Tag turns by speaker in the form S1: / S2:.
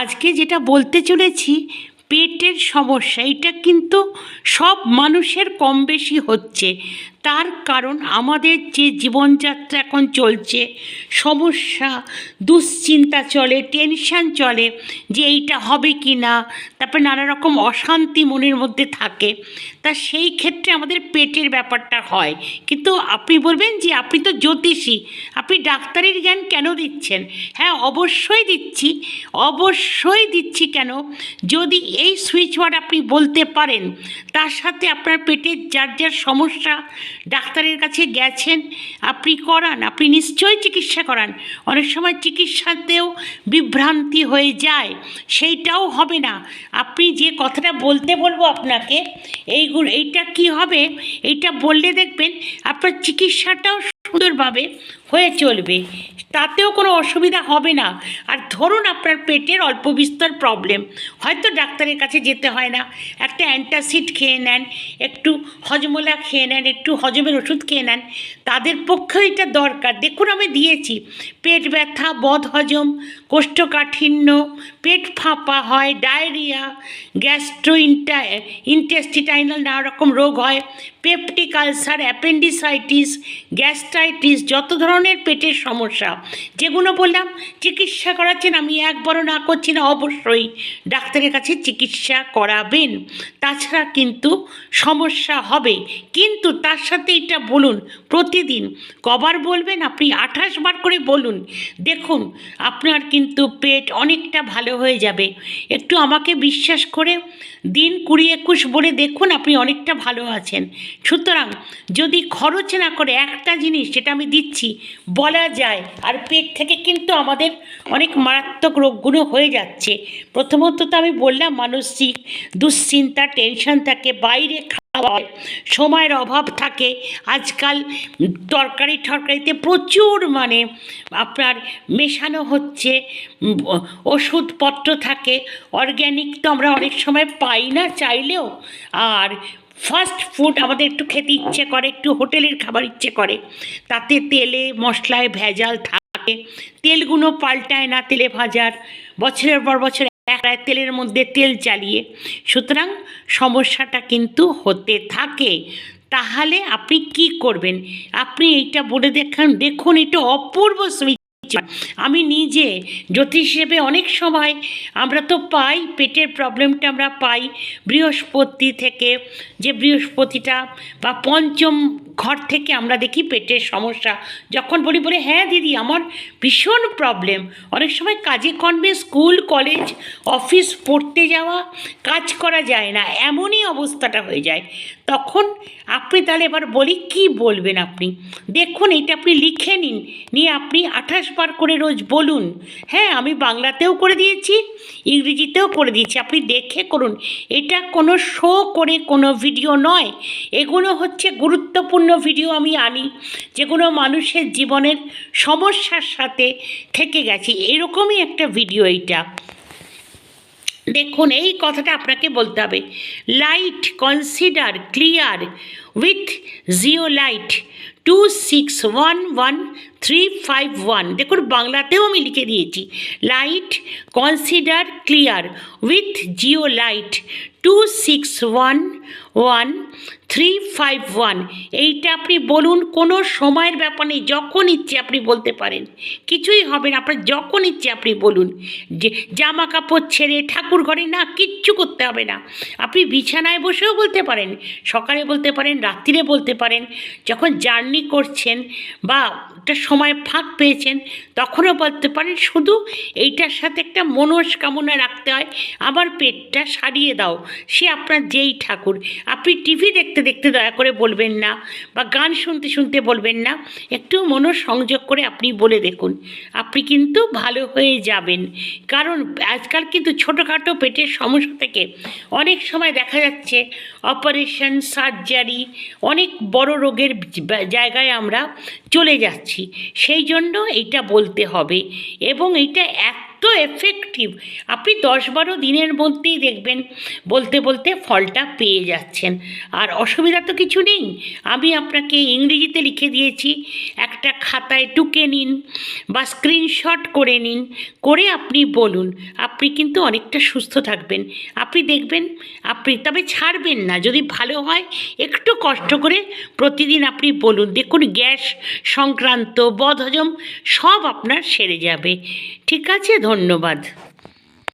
S1: আজকে যেটা বলতে চলেছি পেটের সমস্যা এটা কিন্তু সব মানুষের কম বেশি হচ্ছে। তার কারণ আমাদের যে জীবনযাত্রা এখন চলছে, সমস্যা, দুশ্চিন্তা চলে টেনশন চলে যে এইটা হবে কি না তারপরে নানা রকম অশান্তি মনের মধ্যে থাকে, তা সেই ক্ষেত্রে আমাদের পেটের ব্যাপারটা হয়। কিন্তু আপনি বলবেন যে আপনি তো জ্যোতিষী, আপনি ডাক্তারের জ্ঞান কেন দিচ্ছেন? হ্যাঁ অবশ্যই দিচ্ছি অবশ্যই দিচ্ছি কেন? যদি এই সুইচ ওয়ার্ড আপনি বলতে পারেন, তার সাথে আপনার পেটের যার যার সমস্যা ডাক্তারের কাছে গেছেন, আপনি করান, আপনি নিশ্চয়ই চিকিৎসা করান। অনেক সময় চিকিৎসাতেও বিভ্রান্তি হয়ে যায়, সেইটাও হবে না। আপনি যে কথাটা বলতে বলব আপনাকে, এইগুলো, এইটা কি হবে? এইটা বললে দেখবেন আপনার চিকিৎসাটাও সুন্দরভাবে হয়ে চলবে। তাতেও কোনো অসুবিধা হবে না। আর ধরুন আপনার পেটের অল্প বিস্তর প্রবলেম হয়তো ডাক্তারের কাছে যেতে হয় না। একটা অ্যান্টাসিড খেয়ে নেন, একটু হজমোলা খেয়ে নেন, একটু হজমের ওষুধ খেয়ে নেন, তাদের পক্ষেও এটা দরকার। দেখুন আমি দিয়েছি। পেট ব্যথা, বদ হজম, কোষ্ঠকাঠিন্য, পেট ফাঁপা হয়, ডায়রিয়া গ্যাস্ট্রো ইন্টা ইন্টেস্টিটাইনাল নানা রকম রোগ হয় পেপটিক আলসার অ্যাপেন্ডিসাইটিস, গ্যাস্ট্রাইটিস, যত ধরনের পেটের সমস্যা, যেগুলো বললাম, চিকিৎসা করাচ্ছেন, আমি একবারও না করছি না, অবশ্যই ডাক্তারের কাছে চিকিৎসা করাবেন। তাছাড়া কিন্তু সমস্যা হবে। কিন্তু তার সাথে এটা বলুন, প্রতিদিন কবার বলবেন, আপনি আঠাশ বার করে বলুন, দেখুন, আপনার কিন্তু পেট অনেকটা ভালো হয়ে যাবে। একটু আমাকে বিশ্বাস করে দিন, কুড়ি একুশ বলে দেখুন, আপনি অনেকটা ভালো আছেন। সুতরাং যদি খরচ না করে একটা জিনিস যেটা আমি দিচ্ছি বলা যায় আর পেট থেকে কিন্তু আমাদের অনেক মারাত্মক রোগগুলো হয়ে যাচ্ছে। প্রথমত তো আমি বললাম মানসিক দুশ্চিন্তা টেনশন থাকে বাইরে খাওয়া হয়, সময়ের অভাব থাকে। আজকাল তরকারি টরকারিতে প্রচুর মানে আপনার মেশানো হচ্ছে ওষুধপত্র থাকে। অর্গ্যানিক তো আমরা অনেক সময় পাই না চাইলেও আর ফাস্ট ফুড আমাদের একটু খেতে ইচ্ছে করে, একটু হোটেলের খাবার ইচ্ছে করে। তাতে তেলে মশলায় ভেজাল থাকে, তেলগুলো পাল্টায় না তেলে ভাজার। বছরের পর বছর এক রায় তেলের মধ্যে তেল চালিয়ে। সুতরাং সমস্যাটা কিন্তু হতে থাকে। তাহলে আপনি কি করবেন? আপনি এইটা বলে দেখান, দেখুন, এটা অপূর্ব সুইচ আমি নিজে জ্যোতিষ হিসেবে অনেক সময় আমরা তো পাই, পেটের প্রবলেমটা আমরা পাই। বৃহস্পতি থেকে যে বৃহস্পতিটা বা পঞ্চম ঘর থেকে আমরা দেখি পেটের সমস্যা। যখন বলি, বলে হ্যাঁ দিদি, আমার ভীষণ প্রবলেম অনেক সময় কাজে কর্মে, স্কুল, কলেজ, অফিস পড়তে যাওয়া, কাজ করা যায় না, এমনই অবস্থাটা হয়ে যায়। তখন আপনি তাহলে এবার বলি, কি বলবেন আপনি? দেখুন, এটা আপনি লিখে নিন, নিয়ে আপনি আঠাশ বার করে রোজ বলুন। হ্যাঁ আমি বাংলাতেও করে দিয়েছি, ইংরেজিতেও করে দিয়েছি। আপনি দেখে করুন। এটা কোনো শো করে কোনো ভিডিও নয়। এগুলো হচ্ছে গুরুত্বপূর্ণ ভিডিও আমি আনি যেগুলো মানুষের জীবনের সমস্যার সাথে থেকে গেছে, এরকমই একটা ভিডিও এইটা। দেখুন, এই কথাটা আপনাকে বলতে হবে। Light consider clear with Jio light two six one one three five one দেখুন, বাংলাতেও আমি লিখে দিয়েছি light consider clear with Jio light two six one one three five one এইটা আপনি বলুন, কোনো সময়ের ব্যাপার নেই, যখন ইচ্ছে আপনি বলতে পারেন। কিছুই হবে না, আপনার যখন ইচ্ছে আপনি বলুন, যে জামা কাপড় ছেড়ে ঠাকুর ঘরে না, কিচ্ছু করতে হবে না। আপনি বিছানায় বসেও বলতে পারেন, সকালে বলতে পারেন রাত্রিরে বলতে পারেন, যখন জার্নি করছেন বা একটা সময় ফাঁক পেয়েছেন, তখনও বলতে পারেন শুধু এইটার সাথে একটা মনস্কামনা রাখতে হয় আমার পেটটা সারিয়ে দাও। সে আপনার যেই ঠাকুর। আপনি টিভি দেখতে দেখতে দয়া করে বলবেন না বা গান শুনতে শুনতে বলবেন না, একটু মনোসংযোগ করে আপনি বলে দেখুন। আপনি কিন্তু ভালো হয়ে যাবেন। কারণ আজকাল কিন্তু ছোটোখাটো পেটের সমস্যা থেকে অনেক সময় দেখা যাচ্ছে, অপারেশন, সার্জারি অনেক বড় রোগের জায়গায় আমরা চলে যাচ্ছি। সেই জন্য এটা বলতে হবে এবং এটা এত এত এফেক্টিভ আপনি দশ বারো দিনের মধ্যেই দেখবেন, বলতে বলতে ফলটা পেয়ে যাচ্ছেন। আর অসুবিধা তো কিছু নেই। আমি আপনাকে ইংরেজিতে লিখে দিয়েছি, একটা খাতায় টুকে নিন বা স্ক্রিনশট করে নিন, করে আপনি বলুন, আপনি কিন্তু অনেকটা সুস্থ থাকবেন। আপনি দেখবেন, আপনি, তবে ছাড়বেন না। যদি ভালো হয়, একটু কষ্ট করে প্রতিদিন আপনি বলুন। দেখুন, গ্যাস সংক্রান্ত, বদহজম, সব আপনার সেরে যাবে। ঠিক আছে ধন্যবাদ।